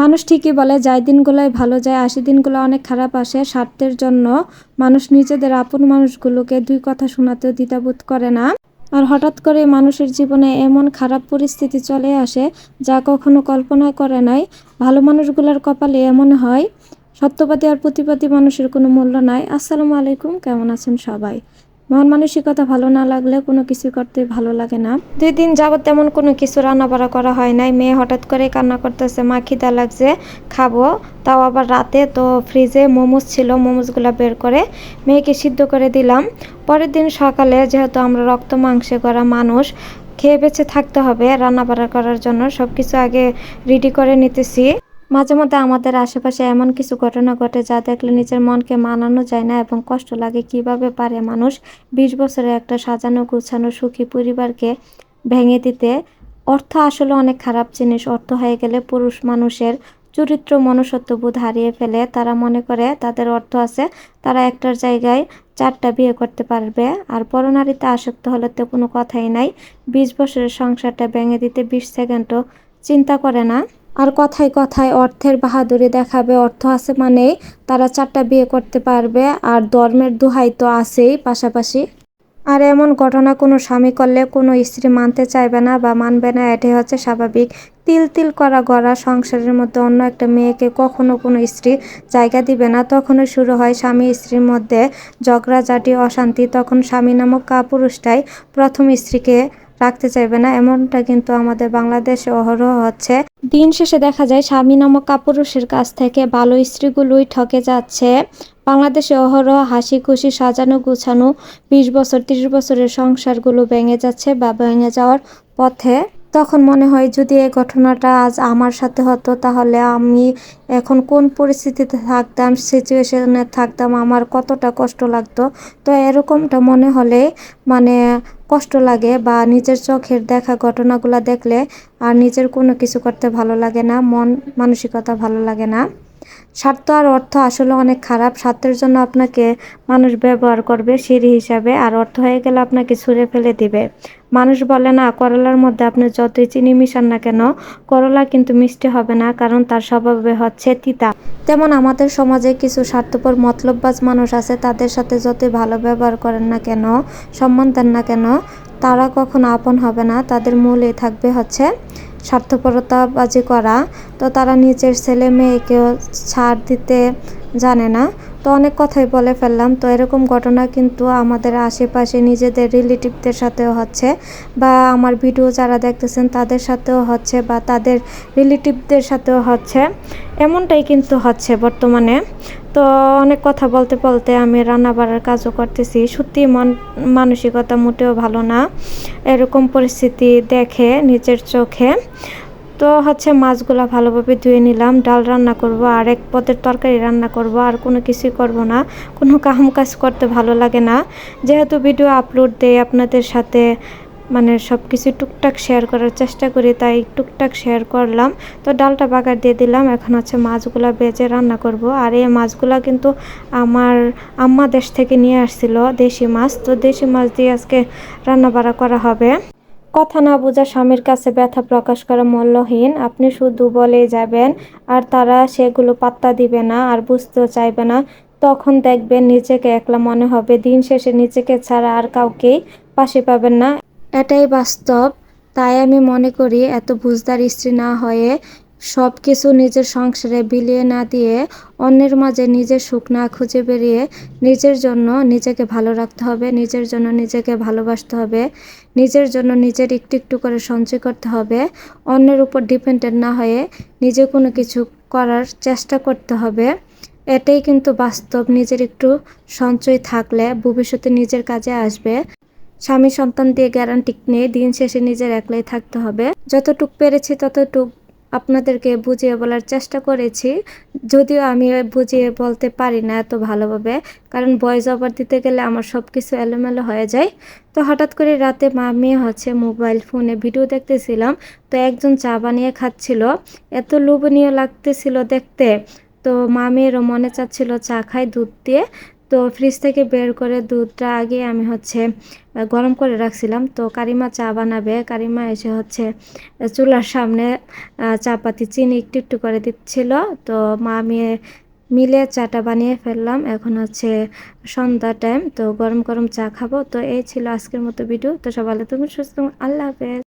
মানুষ ঠিকই বলে, যায় দিনগুলোই ভালো যায় আশি দিনগুলো অনেক খারাপ আসে। স্বার্থের জন্য মানুষ নিজেদের আপন মানুষগুলোকে দুই কথা শোনাতেও দ্বিধাবোধ করে না। আর হঠাৎ করে মানুষের জীবনে এমন খারাপ পরিস্থিতি চলে আসে, যা কখনো কল্পনা করে নাই। ভালো মানুষগুলোর কপালে এমন হয়, সত্যবাদী আর প্রতিবাদী মানুষের কোনো মূল্য নাই। আসসালামু আলাইকুম, কেমন আছেন সবাই? মন মানসিকতা ভালো না লাগলে কোনো কিছু করতে ভালো লাগে না। দুই দিন যাবত তেমন কোনো কিছু রান্না বাড়া করা হয় নাই। মেয়ে হঠাৎ করে কান্না করতেছে, মা, খিদা লাগছে, খাব। তাও আবার রাতে তো ফ্রিজে মোমোস ছিল মোমোসগুলো বের করে মেয়েকে সিদ্ধ করে দিলাম। পরের দিন সকালে যেহেতু আমরা রক্ত মাংসে করা মানুষ, খেয়ে বেঁচে থাকতে হবে। রান্না বাড়া করার জন্য সব কিছু আগে রেডি করে নিতেছি। মাঝে মধ্যে আমাদের আশেপাশে এমন কিছু ঘটনা ঘটে যা দেখলে নিজের মনকে মানানো যায় না এবং কষ্ট লাগে। কীভাবে পারে মানুষ বিশ বছরের একটা সাজানো গুছানো সুখী পরিবারকে ভেঙে দিতে? অর্থ আসলে অনেক খারাপ জিনিস। অর্থ হয়ে গেলে পুরুষ মানুষের চরিত্র মনুষ্যত্ববোধ হারিয়ে ফেলে। তারা মনে করে তাদের অর্থ আছে, তারা একটার জায়গায় চারটা বিয়ে করতে পারবে। আর পরনারীতে আসক্ত হলে তো কোনো কথাই নাই। বিশ বছরের সংসারটা ভেঙে দিতে বিশ সেকেন্ডও চিন্তা করে না। আর কথায় কথায় অর্থের বাহাদুরি দেখাবে। অর্থ আছে মানে তারা চারটা বিয়ে করতে পারবে, আর ধর্মের দোহাই তো আছেই পাশাপাশি। আর এমন ঘটনা কোনো স্বামী করলে কোনো স্ত্রী মানতে চাইবে না বা মানবে না, এটাই হচ্ছে স্বাভাবিক। তিল তিল করা গড়া সংসারের মধ্যে অন্য একটা মেয়েকে কখনো কোনো স্ত্রী জায়গা দিবে না। তখনই শুরু হয় স্বামী স্ত্রীর মধ্যে ঝগড়াঝাটি, অশান্তি। তখন স্বামী নামক কাপুরুষটাই প্রথম স্ত্রীকে রাখতে চাইবে না। এমনটা কিন্তু আমাদের বাংলাদেশে অহরহ হচ্ছে। দিন শেষে দেখা যায় স্বামী নামক কাপুরুষের কাছ থেকে ভালো স্ত্রীগুলোই ঠকে যাচ্ছে। বাংলাদেশে অহরহ হাসি খুশি সাজানো গুছানো, বিশ বছর, তিরিশ বছরের সংসারগুলো ভেঙে যাচ্ছে বা ভেঙে যাওয়ার পথে তখন মনে হয় যদি এই ঘটনাটা আজ আমার সাথে হতো তাহলে আমি এখন কোন পরিস্থিতিতে থাকতাম সিচুয়েশনে থাকতাম, আমার কতটা কষ্ট লাগতো। তো এরকমটা মনে হলে মানে কষ্ট লাগে বা নিজের চোখের দেখা ঘটনাগুলো দেখলে আর নিজের কোনো কিছু করতে ভালো লাগে না, মন মানসিকতা ভালো লাগে না। স্বার্থ আর অর্থ আসলে অনেক খারাপ। স্বার্থের জন্য আপনাকে মানুষ ব্যবহার করবে, সিঁড়ি হিসাবে, আর অর্থ হয়ে গেলে আপনাকে ছুঁড়ে ফেলে দিবে। মানুষ বলে না, করলার মধ্যে আপনি যতই চিনি মিশান না কেন, করলা কিন্তু মিষ্টি হবে না, কারণ তার স্বভাবে হচ্ছে তিতা। তেমন আমাদের সমাজে কিছু স্বার্থপর মতলববাজ মানুষ আছে, তাদের সাথে যতই ভালো ব্যবহার করেন না কেন, সম্মান দেন না কেন, তারা কখনো আপন হবে না। তাদের মূলেই থাকবে হচ্ছে স্বার্থপরতাবাজি করা। তো তারা নিজের ছেলে মেয়েকেও ছাড় দিতে জানে না। তো অনেক কথাই বলে ফেললাম। তো এরকম ঘটনা কিন্তু আমাদের আশেপাশে নিজেদের রিলেটিভদের সাথেও হচ্ছে বা আমার ভিডিও যারা দেখতেছেন তাদের সাথেও হচ্ছে বা তাদের রিলেটিভদের সাথেও হচ্ছে। এমনটাই কিন্তু হচ্ছে বর্তমানে। তো অনেক কথা বলতে বলতে আমি রান্না বাড়ার কাজও করতেছি। সত্যি মন, মানসিকতা মোটেও ভালো না। এরকম পরিস্থিতি দেখে নিজের চোখে। তো হচ্ছে মাছগুলো ভালোভাবে ধুয়ে নিলাম, ডাল রান্না করব, আর এক পদের তরকারি রান্না করব, আর কোনো কিছুই করব না। কোনো কাম কাজ করতে ভালো লাগে না। যেহেতু ভিডিও আপলোড দেয় আপনাদের সাথে মানে সব কিছু টুকটাক শেয়ার করার চেষ্টা করি, তাই টুকটাক শেয়ার করলাম। তো ডালটা বাগার দিয়ে দিলাম, এখন হচ্ছে মাছগুলো বেজে রান্না করব। আর এই মাছগুলো কিন্তু আমার আম্মা দেশ থেকে নিয়ে আসছিল, দেশি মাছ। তো দেশি মাছ দিয়ে আজকে রান্না বাড়া করা হবে। কথা না বোঝা স্বামীর কাছে ব্যথা প্রকাশ করা মূল্যহীন। আপনি শুধু বলে যাবেন, আর তারা সেগুলো পাত্তা দিবে না, আর বুঝতেও চাইবে না। তখন দেখবেন নিজেকে একলা মনে হবে, দিন শেষে নিজেকে ছাড়া আর কাউকেই পাশে পাবেন না। এটাই বাস্তব। তাই আমি মনে করি এত বুঝদার স্ত্রী না হয়ে সব কিছু নিজের সংসারে বিলিয়ে না দিয়ে অন্যের মাঝে নিজের সুখ না খুঁজে বেরিয়ে নিজের জন্য নিজেকে ভালো রাখতে হবে, নিজের জন্য নিজেকে ভালোবাসতে হবে, নিজের জন্য নিজের একটু একটু করে সঞ্চয় করতে হবে, অন্যের উপর ডিপেন্ডেন্ট না হয়ে নিজে কোনো কিছু করার চেষ্টা করতে হবে। এটাই কিন্তু বাস্তব, নিজের একটু সঞ্চয় থাকলে ভবিষ্যতে নিজের কাজে আসবে। স্বামী সন্তান দিয়ে গ্যারান্টি নেই, দিন শেষে নিজের একলাই থাকতে হবে। যতটুক পেরেছি ততটুক আপনাদেরকে বুঝিয়ে বলার চেষ্টা করেছি। যদিও আমি বুঝিয়ে বলতে পারি না এত ভালোভাবে, কারণ বয়স ওভার দিতে গেলে আমার সব কিছু এলোমেলো হয়ে যায়। তো হঠাৎ করে রাতে মা, মেয়ে হচ্ছে মোবাইল ফোনে ভিডিও দেখতেছিলাম, তো একজন চা বানিয়ে খাচ্ছিল। এত লোভনীয় লাগতেছিল দেখতে। তো মা, মেয়েরও মনে চাচ্ছিল চা খায় দুধ দিয়ে। তো ফ্রিজ থেকে বের করে দুধটা আগে আমি হচ্ছে গরম করে রাখছিলাম। তো কারিমা চা বানাবে। কারিমা এসে হচ্ছে চুলার সামনে চা পাতি চিনি একটু একটু করে দিচ্ছিল। তো মা আমি মিলে চাটা বানিয়ে ফেললাম। এখন হচ্ছে সন্ধ্যা টাইম তো গরম গরম চা খাব। তো এই ছিল আজকের মতো ভিডিও তো সবাই তুমি সুস্থ আল্লাহ হাফেজ।